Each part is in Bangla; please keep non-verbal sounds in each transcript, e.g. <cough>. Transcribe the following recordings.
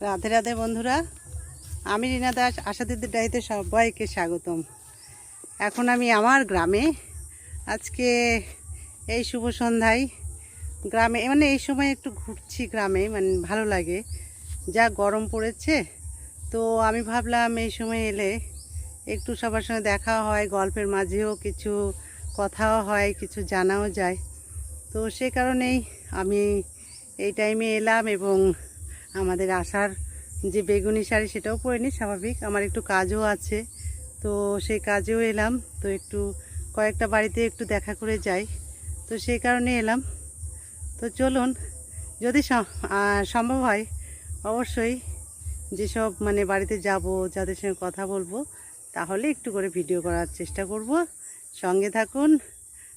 রাধে রাধে বন্ধুরা, আমি রিনা দাস আশাদিদের ডাইতে সবাইকে স্বাগতম। এখন আমি আমার গ্রামে, আজকে এই শুভ সন্ধ্যায় গ্রামে মানে এই সময় একটু ঘুরছি গ্রামে মানে ভালো লাগে। যা গরম পড়েছে, তো আমি ভাবলাম এই সময় এলে একটু সবার সঙ্গে দেখা হয়, গল্পের মাঝেও কিছু কথাও হয়, কিছু জানাও যায়। তো সে কারণেই আমি এই টাইমে এলাম এবং আমাদের আসার যে বেগুনি শাড়ি সেটাও পরে নি স্বাভাবিক। আমার একটু কাজও আছে, তো সেই কাজেও এলাম। তো একটু কয়েকটা বাড়িতে একটু দেখা করে যাই, তো সেই কারণে এলাম। তো চলুন, যদি সম্ভব হয়, অবশ্যই যেসব মানে বাড়িতে যাব, যাদের সঙ্গে কথা বলব, তাহলে একটু করে ভিডিও করার চেষ্টা করব। সঙ্গে থাকুন।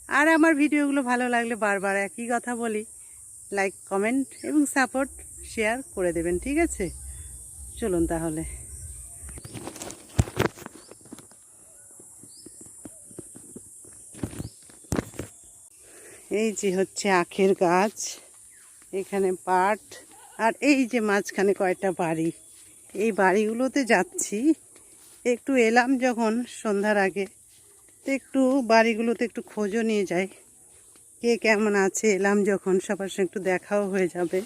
আর আমার ভিডিওগুলো ভালো লাগলে বারবার একই কথা বলি, লাইক, কমেন্ট এবং সাপোর্ট। শেয়ার করে দেবেন, ঠিক আছে? চলুন তাহলে। এই যে হচ্ছে আখের গাছ, এখানে পাট, আর এই যে মাঝখানে কয়টা বাড়ি। এই বাড়িগুলোতে যাচ্ছি। একটু এলাম যখন সন্ধ্যার আগে, তো একটু বাড়িগুলোতে একটু খোঁজও নিয়ে যাই। কে কেমন আছে, এলাম যখন, সবার সঙ্গে একটু দেখাও হয়ে যাবে।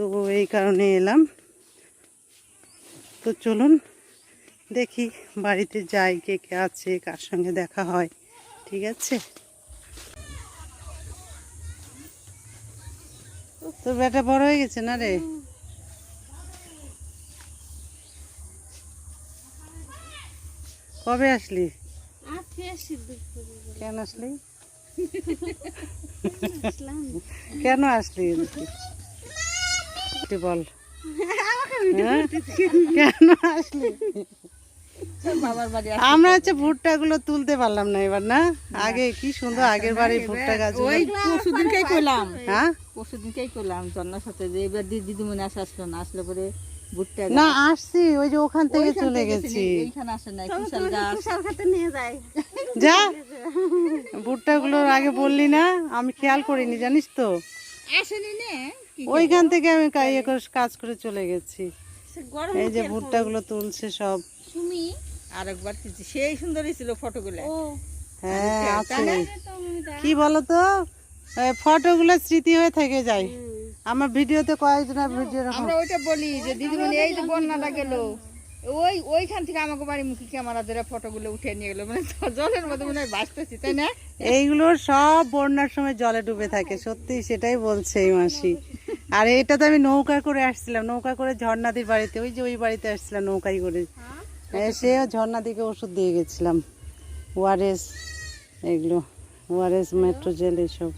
তো এই কারণে এলাম। তো চলুন দেখি বাড়িতে যাই কে কে আছে কার সঙ্গে দেখা হয় ঠিক আছে? তোর বেটা বড় হয়ে গেছে না রে? কবে আসলি? কেন আসলি? <laughs> কেন আসলি তুই বল। হ্যাঁ? কেন আসলি? আমরা হচ্ছে ভুট্টা গুলো তুলতে পারলাম না এবার না? আগে কি সুন্দর আগের বাড়ি ভুট্টা গাছ ওই করলাম হ্যাঁ? পরশু দিনকেই করলাম জন্নার সাথে যে এবার দিদিমণি আসে আসলো না আসলে পরে ভুট্টা না আসছি ওই যে ওখান থেকে চলে গেছি। এইখানে আসে নাই কুশাল গাছ। যা। ভুট্টা গুলোর আগে বললি না আমি খেয়াল করিনি জানিস তো? আসেনি নে। ওইখান থেকে আমি ইয়ে করে কাজ করে চলে গেছি। এই যে ভুট্টা গুলো তুলছে সব। সুমি? আরেকবার সেই সুন্দরই ছিল ফটোগুলো। হ্যাঁ আছে। কি বলতো? ফটোগুলো স্মৃতি হয়ে থেকে যায়। আমার ভিডিওতে কয়েকজনের ভিডিও আমরা ওইটা বলি যে দিদিমণি এই যে বন্যাটা গেল। ওই ওইখান থেকে আমাকে বাড়ি মুখী ক্যামেরা ধরে ফটোগুলো উঠে নিয়ে গেলো। মানে জলের মধ্যে মনে হয় ভাসতেছি তাই না? এইগুলো সব বন্যার সময় জলে ডুবে থাকে। সত্যি সেটাই বলছে এই মাসি। আর এটা তো আমি নৌকা করে আসছিলাম নৌকা করে ঝর্ণাদির বাড়িতে ওই যে ওই বাড়িতে আসছিলাম নৌকাই করে। এসেও ঝর্ণাদিকে ওষুধ দিয়ে গেছিলাম। ওয়ারেস এগুলো ওয়ারেস মেট্রো জেল এইসব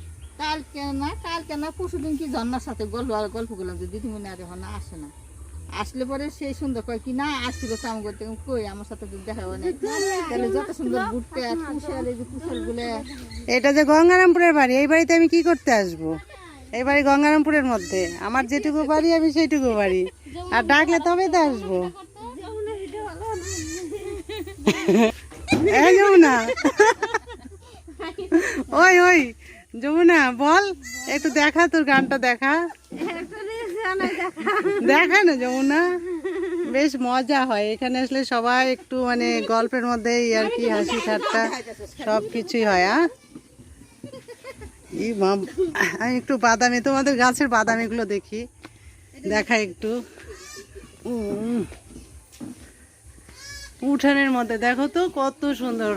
কালকে না কালকে না পরশুদিন কি সাথে গল্প গল্প করলাম যে দিদিমণি আর এখন আসে না। আসলে পরে সেই সুন্দর কয় কি না আসছিল করতে কই আমার সাথে তো দেখা হয় না তাহলে যত সুন্দর বুটতে কুশাল এই যে কুশালগুলো এটা যে গঙ্গারামপুরের বাড়ি এই বাড়িতে আমি কি করতে আসব? এই বাড়ি গঙ্গারামপুরের মধ্যে। আমার যেটুকু বাড়ি, আমি সেইটুকু বাড়ি। আর ডাকলে তবে তো আসব। যমুনা। ওই ওই, যমুনা, বল। একটু দেখা তোর গানটা, দেখা। দেখা না, যমুনা। বেশ মজা হয়। এখানে আসলে সবাই একটু মানে গল্পের মধ্যে আর কি হাসি ঠাট্টা সব কিছুই হয়, আ? আমি একটু বাদামি, তোমাদের গাছের বাদামিগুলো দেখি। দেখা একটু। উঠানের মধ্যে, দেখো তো কত সুন্দর।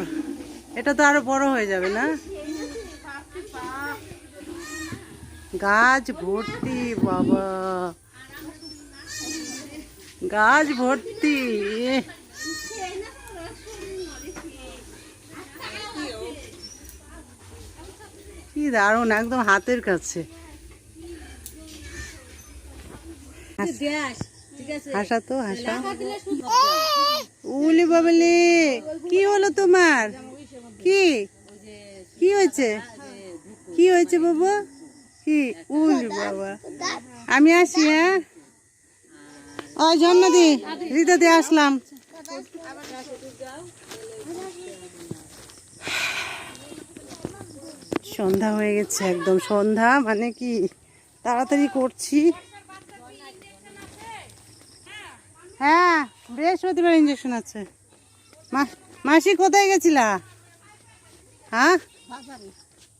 এটা তো আরও বড় হয়ে যাবে না? গাছ ভর্তি, বাবা। গাছ ভর্তি কি দারুণ, একদম হাতের কাছে। হাসা তো, হাসা। উলি বাবলি, কি হলো তোমার? কি? কি হয়েছে? কি হয়েছে বাবু? কি? উলি বাবা। আমি আসি হ্যাঁ? ও জন্মদি রিতাতে আসলাম। সন্ধ্যা হয়ে গেছে একদম। সন্ধ্যা মানে কি? তাড়াতাড়ি করছি। হ্যাঁ বৃহস্পতিবার ইঞ্জেকশন আছে। মা- মাসি কোথায় গেছিলা? হ্যাঁ?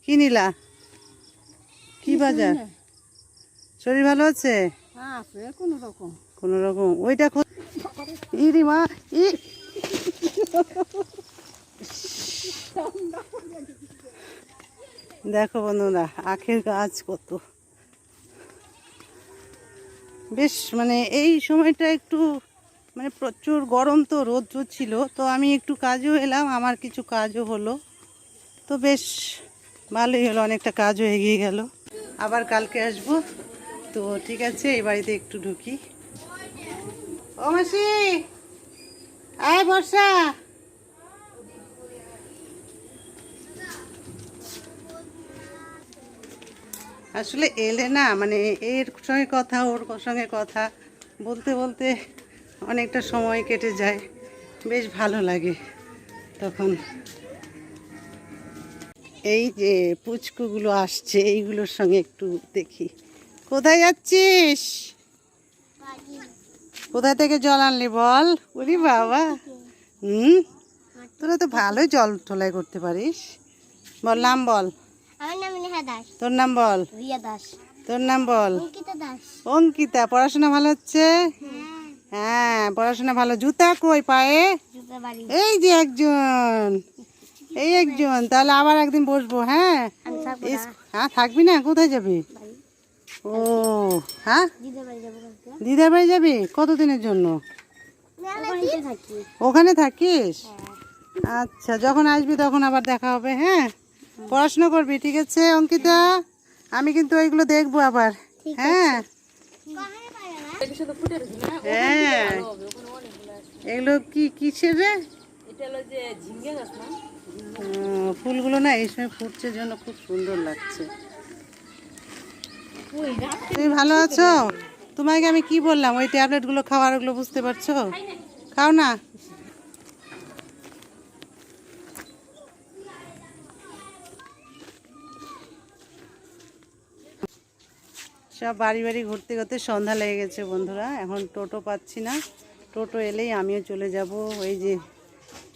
কি নিলা? কি বাজার? শরীর ভালো আছে? হ্যাঁ কোনো রকম। কোনো রকম। ওইটা ইরি মা ই দেখো বন্ধুরা, আখের গাছ কত। বেশ মানে এই সময়টা একটু মানে প্রচুর গরম তো, রৌদ্র ছিল, তো আমি একটু কাজও এলাম, আমার কিছু কাজও হলো। তো বেশ, ভালোই হলো, অনেকটা কাজও এগিয়ে গেল। আবার কালকে আসব। তো ঠিক আছে, এই বাড়িতে একটু ঢুকি। ও মাসি, আয় বর্ষা। আসলে এলে না মানে এর সঙ্গে কথা, ওর সঙ্গে কথা বলতে বলতে অনেকটা সময় কেটে যায়। বেশ ভালো লাগে তখন। এই যে পুচকুগুলো আসছে, এইগুলোর সঙ্গে একটু দেখি। কোথায় যাচ্ছিস? কোথায় থেকে জল আনলি বল? বলি বাবা। হুম? তোরা তো ভালোই জল তোলাই করতে পারিস। বল, নাম বল। আমার নাম দাস। তোর নাম বল। রিয়া দাস। তোর নাম বল। অঙ্কিতা দাস। অঙ্কিতা পড়াশোনা ভালো হচ্ছে? হ্যাঁ। পড়াশোনা ভালো। জুতা কই পায়ে? এই যে একজন। এই একজন। তাহলে আবার একদিন বসবো হ্যাঁ? হ্যাঁ থাকবি না? কোথায় যাবি? ও হ্যাঁ? দিদার বাড়ি যাবি কতদিনের জন্য? ওখানে থাকিস। আচ্ছা যখন আসবি তখন আবার দেখা হবে হ্যাঁ? পড়াশোনা করবি ঠিক আছে অঙ্কিতা? আমি কিন্তু ওইগুলো দেখব আবার। হ্যাঁ? হ্যাঁ। এগুলো কি কিসের রে? ফুলগুলো না এই সময় ফুটছে জন্য খুব সুন্দর লাগছে। তুমি ভালো আছো? তোমাকে আমি কি বললাম? ওই ট্যাবলেটগুলো খাওয়ার ওগুলো বুঝতে পারছ? খাও না? সব বাড়ি বাড়ি ঘুরতে ঘুরতে সন্ধ্যা লেগে গেছে বন্ধুরা। এখন টোটো পাচ্ছি না। টোটো এলেই আমিও চলে যাব। ওই যে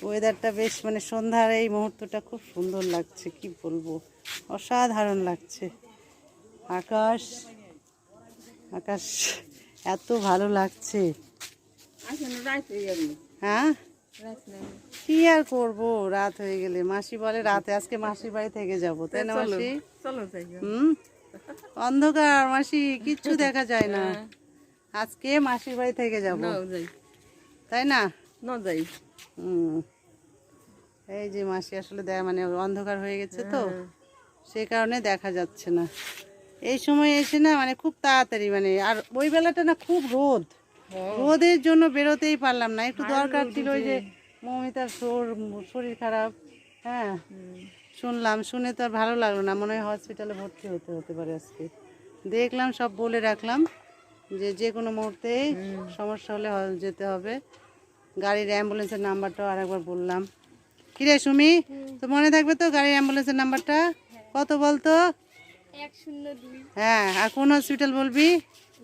ওয়েদারটা বেশ মানে সন্ধ্যার এই মুহূর্তটা খুব সুন্দর লাগছে কি বলব? অসাধারণ লাগছে। আকাশ আকাশ এত ভালো লাগছে। হয়ে কি আর করব? রাত হয়ে গেলে। মাসি বলে রাতে আজকে মাসির বাড়ি থেকে যাব তাই না মাসি? চলো হুম? অন্ধকার মাসি কিচ্ছু <laughs> দেখা যায় না। আজকে মাসির বাড়ি থেকে যাব। তাই না? ন যাই। এই যে মাসি আসলে দেয় মানে অন্ধকার হয়ে গেছে তো। সেই কারণে দেখা যাচ্ছে না। এই সময় এসে না মানে খুব তাড়াতাড়ি মানে আর ওই বেলাটা না খুব রোদ। রোদের জন্য বেরোতেই পারলাম না। একটু দরকার ছিল ওই যে মৌমিতার শোর- শরীর খারাপ। হ্যাঁ। শুনলাম শুনে তো আর ভালো লাগল না। মনে হয় হসপিটালে ভর্তি হতে হতে পারে আজকে। দেখলাম সব বলে রাখলাম যে যে কোনো মুহূর্তে সমস্যা হলে যেতে হবে। গাড়ির অ্যাম্বুলেন্সের নাম্বারটাও আরেকবার বললাম। কিরে সুমি তো মনে থাকবে তো গাড়ির অ্যাম্বুলেন্সের নাম্বারটা? কত বলতো? হ্যাঁ আর কোন হসপিটাল বলবি?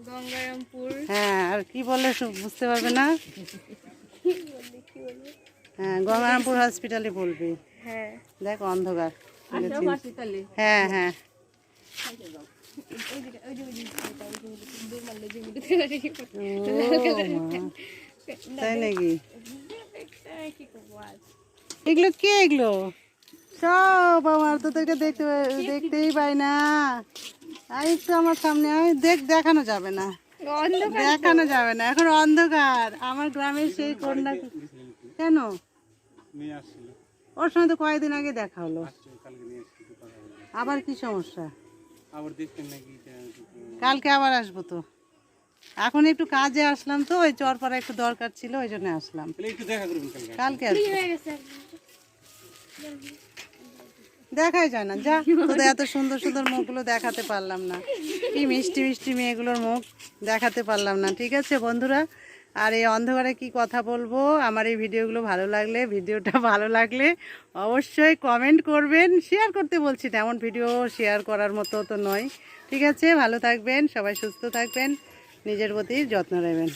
গঙ্গারামপুর। হ্যাঁ আর কি বললে বুঝতে পারবে না? হ্যাঁ গঙ্গারামপুর হসপিটালে বলবি। হ্যাঁ। দেখ অন্ধকার। তাহলে হ্যাঁ হ্যাঁ। তাই নাকি? এগুলো কে এগুলো? সব আমার তো তোকে দেখতে দেখতেই পাই না। আই একটু আমার সামনে আয় দেখ দেখানো যাবে না। দেখানো যাবে না। এখন অন্ধকার। আমার গ্রামের সেই কন্যা কেন? ওর সঙ্গে তো কয়েকদিন আগে দেখা হলো। আবার কি সমস্যা? কালকে আবার আসব তো। এখন একটু কাজে আসলাম তো ওই চরপাড়া একটু দরকার ছিল ওই জন্য আসলাম। কালকে দেখাই যায় না যা তোদের এত সুন্দর সুন্দর মুখগুলো দেখাতে পারলাম না। কি মিষ্টি মিষ্টি মেয়েগুলোর মুখ দেখাতে পারলাম না ঠিক আছে বন্ধুরা? আর এই অন্ধকারে কি কথা বলব? আমার এই ভিডিওগুলো ভালো লাগলে, ভিডিওটা <laughs> ভালো লাগলে অবশ্যই কমেন্ট করবেন। শেয়ার করতে বলছি না, এমন ভিডিও শেয়ার করার মতো তো নয়। ঠিক আছে, ভালো থাকবেন, সবাই সুস্থ থাকবেন, নিজের প্রতি যত্ন নেবেন।